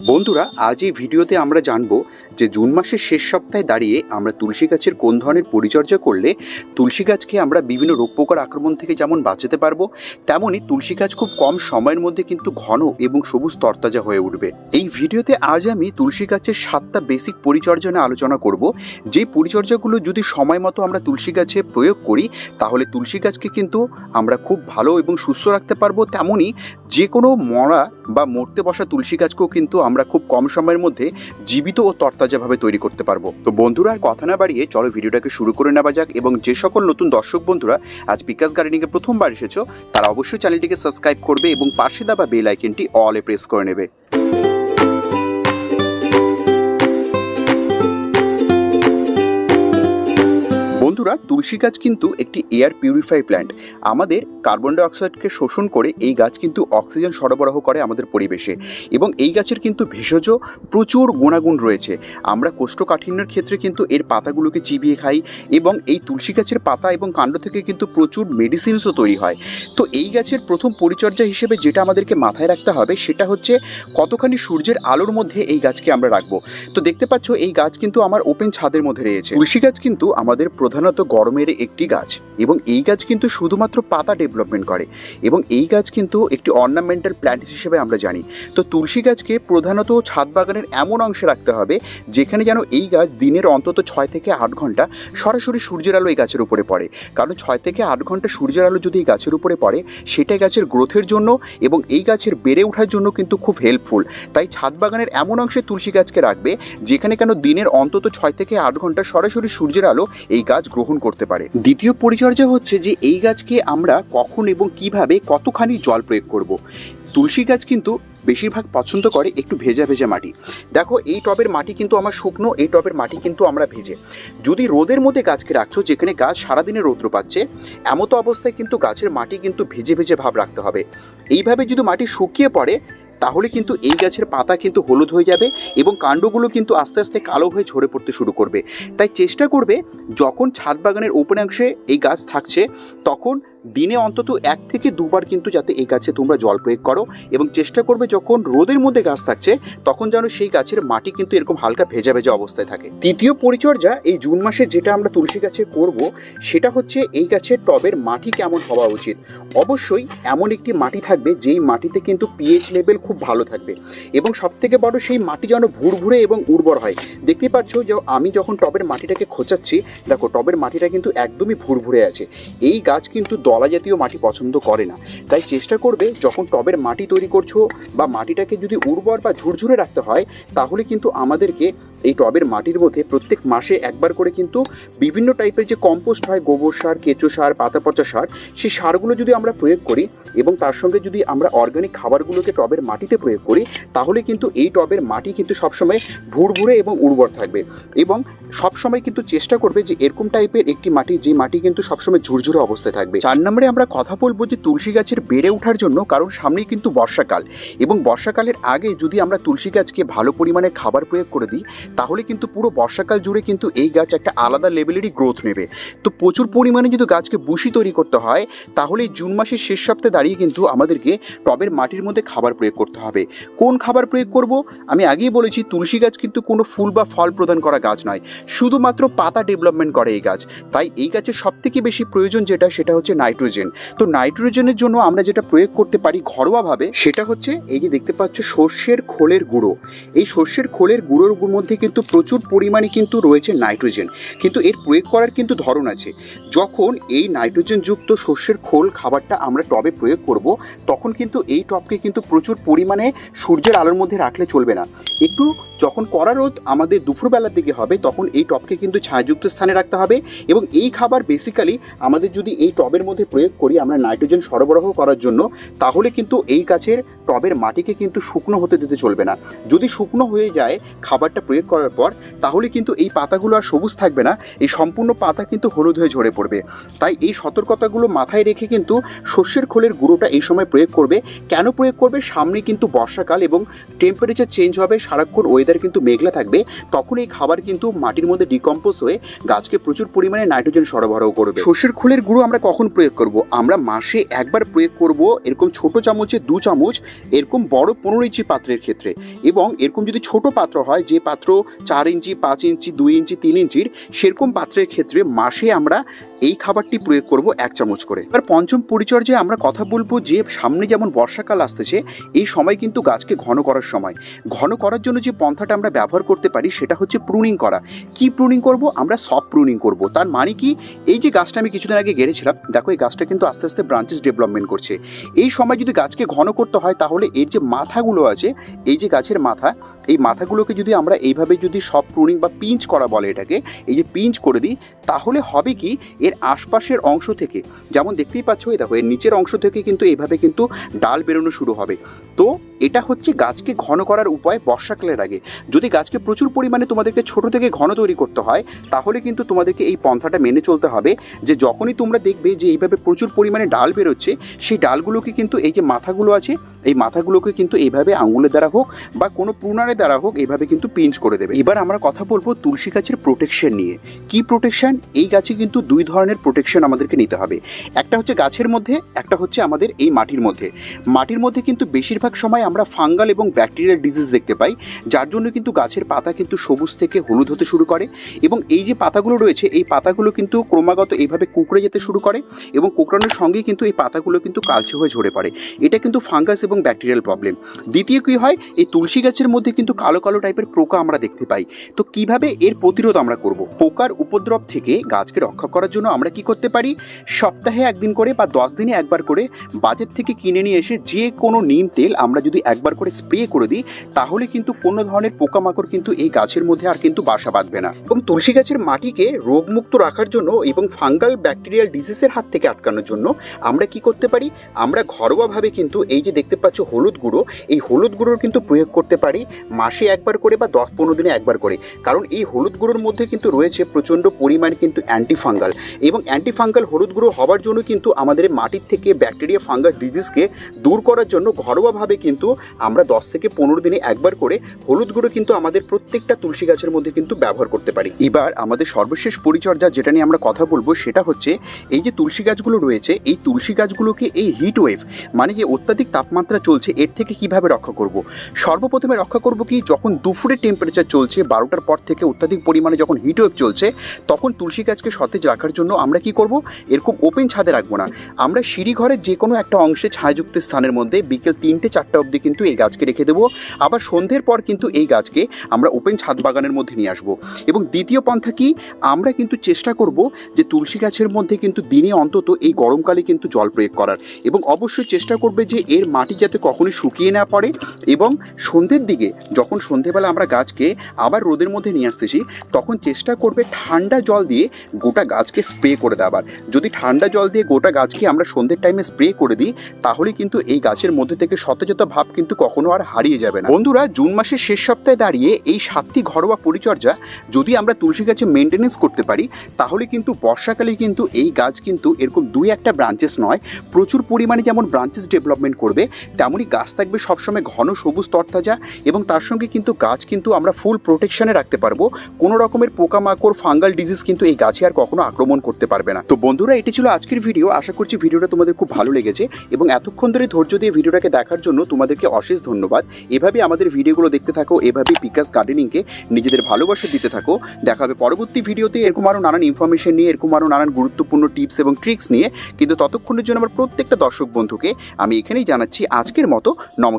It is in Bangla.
বন্ধুরা, আজ এই ভিডিওতে আমরা জানব যে জুন মাসের শেষ সপ্তাহে দাঁড়িয়ে আমরা তুলসী গাছের কোন ধরনের পরিচর্যা করলে তুলসী গাছকে আমরা বিভিন্ন রোগ পোকার আক্রমণ থেকে যেমন বাঁচাতে পারব তেমনই তুলসী গাছ খুব কম সময়ের মধ্যে কিন্তু ঘন এবং সবুজ তরতাজা হয়ে উঠবে। এই ভিডিওতে আজ আমি তুলসী গাছের সাতটা বেসিক পরিচর্যা নিয়ে আলোচনা করব। যে পরিচর্যাগুলো যদি সময় মতো আমরা তুলসী গাছে প্রয়োগ করি, তাহলে তুলসী গাছকে কিন্তু আমরা খুব ভালো এবং সুস্থ রাখতে পারব। তেমনই যে কোনো মরা বা মরতে বসা তুলসী গাছকেও কিন্তু আমরা খুব কম সময়ের মধ্যে জীবিত ও তরতাজাভাবে তৈরি করতে পারব। তো বন্ধুরা, আর কথা না বাড়িয়ে চলো ভিডিওটাকে শুরু করে নেওয়া যাক এবং যে সকল নতুন দর্শক বন্ধুরা আজ বিকাশ গার্ডেনিংয়ে প্রথমবার এসেছ, তারা অবশ্যই চ্যানেলটিকে সাবস্ক্রাইব করবে এবং পাশে দেওয়া বেল আইকনটি অলে প্রেস করে নেবে। বন্ধুরা, তুলসী গাছ কিন্তু একটি এয়ার পিউরিফাই প্ল্যান্ট আমাদের কার্বন ডাইঅক্সাইডকে শোষণ করে এই গাছ কিন্তু অক্সিজেন সরবরাহ করে আমাদের পরিবেশে। এবং এই গাছের কিন্তু ভেষজ প্রচুর গুণাগুণ রয়েছে। আমরা কোষ্ঠকাঠিন্যের ক্ষেত্রে কিন্তু এর পাতাগুলোকে চিবিয়ে খাই এবং এই তুলসী গাছের পাতা এবং কাণ্ড থেকে কিন্তু প্রচুর মেডিসিনসও তৈরি হয়। তো এই গাছের প্রথম পরিচর্যা হিসেবে যেটা আমাদেরকে মাথায় রাখতে হবে সেটা হচ্ছে কতখানি সূর্যের আলোর মধ্যে এই গাছকে আমরা রাখব। তো দেখতে পাচ্ছ, এই গাছ কিন্তু আমার ওপেন ছাদের মধ্যে রয়েছে। তুলসী গাছ কিন্তু আমাদের প্রধানত গরমের একটি গাছ এবং এই গাছ কিন্তু শুধুমাত্র পাতা ডেভেলপমেন্ট করে এবং এই গাছ কিন্তু একটি অর্নামেন্টাল প্ল্যান্ট হিসেবে আমরা জানি। তো তুলসী গাছকে প্রধানত ছাদ বাগানের এমন অংশে রাখতে হবে যেখানে যেন এই গাছ দিনের অন্তত ছয় থেকে আট ঘণ্টা সরাসরি সূর্যের আলো এই গাছের উপরে পড়ে। কারণ ছয় থেকে আট ঘণ্টা সূর্যের আলো যদি এই গাছের উপরে পড়ে, সেটা গাছের গ্রোথের জন্য এবং এই গাছের বেড়ে ওঠার জন্য কিন্তু খুব হেল্পফুল তাই ছাদ বাগানের এমন অংশে তুলসী গাছকে রাখবে যেখানে কেন দিনের অন্তত ছয় থেকে আট ঘণ্টা সরাসরি সূর্যের আলো এই গাছ গ্রহণ করতে পারে। দ্বিতীয় পরিচর্যা হচ্ছে যে এই গাছকে আমরা কখন এবং কীভাবে কতখানি জল প্রয়োগ করব। তুলসী গাছ কিন্তু বেশিরভাগ পছন্দ করে একটু ভেজা ভেজা মাটি। দেখো, এই টবের মাটি কিন্তু আমার শুকনো, এই টবের মাটি কিন্তু আমরা ভেজে। যদি রোদের মধ্যে গাছকে রাখছো, যেখানে গাছ সারাদিনে রৌদ্র পাচ্ছে, এমতো অবস্থায় কিন্তু গাছের মাটি কিন্তু ভেজে ভেজে ভাব রাখতে হবে। এইভাবে যদি মাটি শুকিয়ে পড়ে তাহলে কিন্তু এই গাছের পাতা কিন্তু হলুদ হয়ে যাবে এবং কাণ্ডগুলো কিন্তু আস্তে আস্তে কালো হয়ে ঝরে পড়তে শুরু করবে। তাই চেষ্টা করবে, যখন ছাদ বাগানের ওপেন অংশে এই গাছ থাকছে, তখন দিনে অন্তত এক থেকে দুবার কিন্তু যাতে এই গাছে তোমরা জল প্রয়োগ করো এবং চেষ্টা করবে যখন রোদের মধ্যে গাছ থাকছে, তখন যেন সেই গাছের মাটি কিন্তু এরকম হালকা ভেজা ভেজা অবস্থায় থাকে। তৃতীয় পরিচর্যা এই জুন মাসে যেটা আমরা তুলসী গাছে করব, সেটা হচ্ছে এই গাছের টবের মাটি কেমন হওয়া উচিত। অবশ্যই এমন একটি মাটি থাকবে যেই মাটিতে কিন্তু পিএইচ লেভেল খুব ভালো থাকবে এবং সব থেকে বড় সেই মাটি যেন ভুরভুরে এবং উর্বর হয়। দেখতে পাচ্ছ যে আমি যখন টবের মাটিটাকে খোঁচাচ্ছি, দেখো টবের মাটিটা কিন্তু একদমই ভুরভুরে আছে। এই গাছ কিন্তু দলা জাতীয় মাটি পছন্দ করে না। তাই চেষ্টা করবে যখন টবের মাটি তৈরি করছ বা মাটিটাকে যদি উর্বর বা ঝুরঝুরে রাখতে হয়, তাহলে কিন্তু আমাদেরকে এই টবের মাটির মধ্যে প্রত্যেক মাসে একবার করে কিন্তু বিভিন্ন টাইপের যে কম্পোস্ট হয়, গোবর সার, কেঁচো সার পাতা পচা সার, সেই সারগুলো যদি আমরা প্রয়োগ করি এবং তার সঙ্গে যদি আমরা অর্গানিক খাবারগুলোকে টবের মাটিতে প্রয়োগ করি, তাহলে কিন্তু এই টবের মাটি কিন্তু সবসময় ভুরভুরে এবং উর্বর থাকবে এবং সবসময় কিন্তু চেষ্টা করবে যে এরকম টাইপের একটি মাটি, যে মাটি কিন্তু সবসময় ঝুরঝুরে অবস্থায় থাকবে। চার নম্বরে আমরা কথা বলব যে তুলসী গাছের বেড়ে ওঠার জন্য কারণ সামনেই কিন্তু বর্ষাকাল এবং বর্ষাকালের আগে যদি আমরা তুলসী গাছকে ভালো পরিমাণে খাবার প্রয়োগ করে দিই তাহলে কিন্তু পুরো বর্ষাকাল জুড়ে কিন্তু এই গাছ একটা আলাদা লেভেলেরই গ্রোথ নেবে। তো প্রচুর পরিমাণে যদি গাছকে বুশি তৈরি করতে হয়, তাহলে জুন মাসের শেষ সপ্তাহে দাঁড়িয়ে কিন্তু আমাদেরকে টবের মাটির মধ্যে খাবার প্রয়োগ করতে হবে। কোন খাবার প্রয়োগ করব? আমি আগেই বলেছি, তুলসী গাছ কিন্তু কোনো ফুল বা ফল প্রদান করা গাছ নয়। শুধুমাত্র পাতা ডেভেলপমেন্ট করে এই গাছ। তাই এই গাছের সবথেকে বেশি প্রয়োজন যেটা, সেটা হচ্ছে নাইট্রোজেন তো নাইট্রোজেনের জন্য আমরা যেটা প্রয়োগ করতে পারি ঘরোয়াভাবে, সেটা হচ্ছে এই যে দেখতে পাচ্ছ সর্ষের খোলের গুঁড়ো। এই সর্ষের খোলের গুঁড়োর মধ্যে কিন্তু প্রচুর পরিমাণে কিন্তু রয়েছে নাইট্রোজেন। কিন্তু এর প্রয়োগ করার কিন্তু ধরন আছে। যখন এই নাইট্রোজেনযুক্ত শস্যের খোল খাবারটা আমরা টবে প্রয়োগ করব, তখন কিন্তু এই টবকে কিন্তু প্রচুর পরিমাণে সূর্যের আলোর মধ্যে রাখলে চলবে না। একটু যখন কড়া রোদ আমাদের দুপুরবেলার দিকে হবে, তখন এই টবকে কিন্তু ছায়াযুক্ত স্থানে রাখতে হবে এবং এই খাবার বেসিক্যালি আমাদের যদি এই টবের মধ্যে প্রয়োগ করি আমরা নাইট্রোজেন সরবরাহ করার জন্য, তাহলে কিন্তু এই গাছের টবের মাটিকে কিন্তু শুকনো হতে দিতে চলবে না। যদি শুকনো হয়ে যায়, খাবারটা প্রয়োগ করার পর, তাহলে কিন্তু এই পাতাগুলো আর সবুজ থাকবে না, এই সম্পূর্ণ পাতা কিন্তু হলুদ হয়ে ঝরে পড়বে। তাই এই সতর্কতাগুলো মাথায় রেখে কিন্তু শস্যের খোলের গুঁড়োটা এই সময় প্রয়োগ করবে। কেন প্রয়োগ করবে? সামনে কিন্তু বর্ষাকাল এবং টেম্পারেচার চেঞ্জ হবে, সারাক্ষণ ওয়েদার কিন্তু মেঘলা থাকবে, তখন এই খাবার কিন্তু মাটির মধ্যে ডিকম্পোজ হয়ে গাছকে প্রচুর পরিমাণে নাইট্রোজেন সরবরাহ করবে। শস্যের খোলের গুঁড়ো আমরা কখন প্রয়োগ করব? আমরা মাসে একবার প্রয়োগ করব এরকম ছোট চামচে দু চামচ, এরকম বড় পনেরো ইঞ্চি পাত্রের ক্ষেত্রে। এবং এরকম যদি ছোট পাত্র হয়, যে পাত্র চার ইঞ্চি, পাঁচ ইঞ্চি, দুই ইঞ্চি, তিন ইঞ্চির সেরকম পাত্রের ক্ষেত্রে মাসে আমরা এই খাবারটি প্রয়োগ করব এক চামচ করে। এবার পঞ্চম পরিচর্যায় আমরা কথা বলব যে, সামনে যেমন বর্ষাকাল আসতেছে, এই সময় কিন্তু গাছকে ঘন করার সময়। ঘন করার জন্য যে পন্থাটা আমরা ব্যবহার করতে পারি, সেটা হচ্ছে প্রুনিং করা। কি প্রুনিং করব? আমরা সফট প্রুনিং করব। তার মানে কি? এই যে গাছটা আমি কিছুদিন আগে গেড়েছিলাম, দেখো এই গাছটা কিন্তু আস্তে আস্তে ব্রাঞ্চেস ডেভেলপমেন্ট করছে। এই সময় যদি গাছকে ঘন করতে হয়, তাহলে এর যে মাথাগুলো আছে, এই যে গাছের মাথা, এই মাথাগুলোকে যদি আমরা এইভাবে যদি সব প্রুনিং বা পিঞ্চ করা বলে এটাকে, এই যে পিঞ্চ করে দিই, তাহলে হবে কি, এর আশপাশের অংশ থেকে, যেমন দেখতেই পাচ্ছ, এই দেখো, এর নিচের অংশ থেকে কিন্তু এইভাবে কিন্তু ডাল বেরোনো শুরু হবে। তো এটা হচ্ছে গাছকে ঘন করার উপায় বর্ষাকালের আগে। যদি গাছকে প্রচুর পরিমাণে তোমাদেরকে ছোট থেকে ঘন তৈরি করতে হয়, তাহলে কিন্তু তোমাদেরকে এই পন্থাটা মেনে চলতে হবে যে যখনই তোমরা দেখবে যে এইভাবে প্রচুর পরিমাণে ডাল বেরোচ্ছে, সেই ডালগুলোকে কিন্তু এই যে মাথাগুলো আছে, এই মাথাগুলোকে কিন্তু এইভাবে আঙুলের দ্বারা হোক বা কোনো প্রুনারের দ্বারা হোক, এইভাবে কিন্তু পিঞ্চ করে দেবে। এবার আমরা কথা বলব তুলসী গাছের প্রোটেকশন নিয়ে। কি প্রোটেকশন এই গাছে কিন্তু দুই ধরনের প্রোটেকশন আমাদেরকে নিতে হবে। একটা হচ্ছে গাছের মধ্যে, একটা হচ্ছে আমাদের এই মাটির মধ্যে। মাটির মধ্যে কিন্তু বেশিরভাগ সময় আমরা ফাঙ্গাল এবং ব্যাকটেরিয়াল ডিজিজ দেখতে পাই, যার জন্য কিন্তু গাছের পাতা কিন্তু সবুজ থেকে হলুদ হতে শুরু করে এবং এই যে পাতাগুলো রয়েছে, এই পাতাগুলো কিন্তু ক্রমাগত এইভাবে কুঁকড়ে যেতে শুরু করে এবং কুঁকড়ানোর সঙ্গেই কিন্তু এই পাতাগুলো কিন্তু কালচে হয়ে ঝরে পড়ে। এটা কিন্তু ফাঙ্গাস এবং ব্যাকটেরিয়াল প্রবলেম দ্বিতীয় কী হয়? এই তুলসী গাছের মধ্যে কিন্তু কালো কালো টাইপের পোকা আমরা দেখতে পাই। তো কীভাবে এর প্রতিরোধ আমরা করব? পোকার উপদ্রব থেকে গাছকে রক্ষা করার জন্য আমরা কি করতে পারি? সপ্তাহে একদিন করে বা দশ দিনে একবার করে বাজার থেকে কিনে নিয়ে এসে যে কোনো নিম তেল আমরা যদি একবার করে স্প্রে করে দিই, তাহলে কিন্তু কোনো ধরনের পোকামাকড় কিন্তু এই গাছের মধ্যে আর কিন্তু বাসা বাঁধবে না। এবং তুলসী গাছের মাটিকে রোগমুক্ত রাখার জন্য এবং ফাঙ্গাল ব্যাকটেরিয়াল ডিজিজের হাত থেকে আটকানোর জন্য আমরা কি করতে পারি? আমরা ঘরোয়াভাবে কিন্তু এই যে দেখতে পাচ্ছ হলুদ গুঁড়ো, এই হলুদ গুঁড়োর কিন্তু প্রয়োগ করতে পারি। মাসে একবার করে বা দশ পনেরো দিনে একবার করে। কারণ এই হলুদ গুঁড়োর মধ্যে কিন্তু রয়েছে প্রচণ্ড পরিমাণে কিন্তু অ্যান্টিফাঙ্গাল এবং অ্যান্টিফাঙ্গাল হলুদ গুঁড়ো হওয়ার জন্য কিন্তু আমাদের মাটির থেকে ব্যাকটেরিয়া ফাঙ্গাস ডিজিজকে দূর করার জন্য ঘরোয়াভাবে কিন্তু আমরা দশ থেকে পনেরো দিনে একবার করে হলুদ গুঁড়ো কিন্তু আমাদের প্রত্যেকটা তুলসী গাছের মধ্যে কিন্তু ব্যবহার করতে পারি। এবার আমাদের সর্বশেষ পরিচর্যা যেটা নিয়ে আমরা কথা বলব সেটা হচ্ছে এই যে তুলসী গাছগুলো রয়েছে, এই তুলসী গাছগুলোকে এই হিট ওয়েভ মানে যে অত্যাধিক তাপমাত্রা চলছে এর থেকে কীভাবে রক্ষা করব? সর্বপ্রথমে রক্ষা করব কি যখন দুপুরের টেম্পারেচার চলছে, বারোটার পর থেকে অত্যাধিক পরিমাণে যখন হিট ওয়েভ চলছে, তখন তুলসী গাছকে সতেজ রাখার জন্য আমরা কি করব? এরকম ওপেন ছাদে রাখব না। আমরা সিঁড়ি ঘরের যে কোনো একটা অংশে ছায়াযুক্ত স্থানের মধ্যে বিকেল তিনটে, চারটা অবধি কিন্তু এই গাছকে রেখে দেবো। আবার সন্ধ্যের পর কিন্তু এই গাছকে আমরা ওপেন ছাদ বাগানের মধ্যে নিয়ে আসব। এবং দ্বিতীয় পন্থা কি? আমরা কিন্তু চেষ্টা করব যে তুলসী গাছের মধ্যে কিন্তু দিনে অন্তত এই গরমকালে কিন্তু জল প্রয়োগ করার। এবং অবশ্যই চেষ্টা করবে যে এর মাটি যাতে কখনোই শুকিয়ে না পড়ে এবং সন্ধ্যের দিকে, যখন সন্ধ্যেবেলা আমরা গাছকে আবার রোদের মধ্যে নিয়ে আসতেছি, তখন চেষ্টা করবে ঠান্ডা জল দিয়ে গোটা গাছকে স্প্রে করে দেওয়ার। যদি ঠান্ডা জল দিয়ে গোটা গাছকে আমরা সন্ধ্যের টাইমে স্প্রে করে দিই, তাহলে কিন্তু এই গাছের মধ্যে থেকে সতেজতা ভাব কিন্তু কখনো আর হারিয়ে যাবে না। বন্ধুরা, জুন মাসের শেষ সপ্তাহে দাঁড়িয়ে এই সাতটি ঘরোয়া পরিচর্যা যদি আমরা তুলসী গাছে মেনটেনেন্স করতে পারি, তাহলে কিন্তু বর্ষাকালে কিন্তু এই গাছ কিন্তু এরকম দুই একটা ব্রাঞ্চেস নয়, প্রচুর পরিমাণে যেমন ব্রাঞ্চেস ডেভেলপমেন্ট করবে, তেমনই গাছ থাকবে সবসময় ঘন সবুজ তরতাজা এবং তার সঙ্গে কিন্তু গাছ কিন্তু আমরা ফুল প্রোটেকশনে রাখতে পারব। কোনো রকমের পোকামাকড় ফাঙ্গাল ডিজিজ কিন্তু এই গাছে আর কখনো আক্রমণ করতে পারবে না। তো বন্ধুরা, এটি ছিল আজকের ভিডিও আশা করছি ভিডিওটা তোমাদের খুব ভালো লেগেছে এবং এতক্ষণ ধরে ধৈর্য দিয়ে ভিডিওটাকে দেখার জন্য তোমাদেরকে অশেষ ধন্যবাদ। এভাবে আমাদের ভিডিওগুলো দেখতে থাকো, এভাবেই পিকাস গার্ডেনিংকে নিজেদের ভালোবাসা দিতে থাকো। দেখা হবে পরবর্তী ভিডিওতে এরকম আরও নানান ইনফরমেশন নিয়ে, এরকম আরও নানান গুরুত্বপূর্ণ টিপস এবং ট্রিক্স নিয়ে। কিন্তু ততক্ষণের জন্য আমার প্রত্যেকটা দর্শক বন্ধুকে আমি এখানেই জানাচ্ছি আজকের মতো। নমস্কার।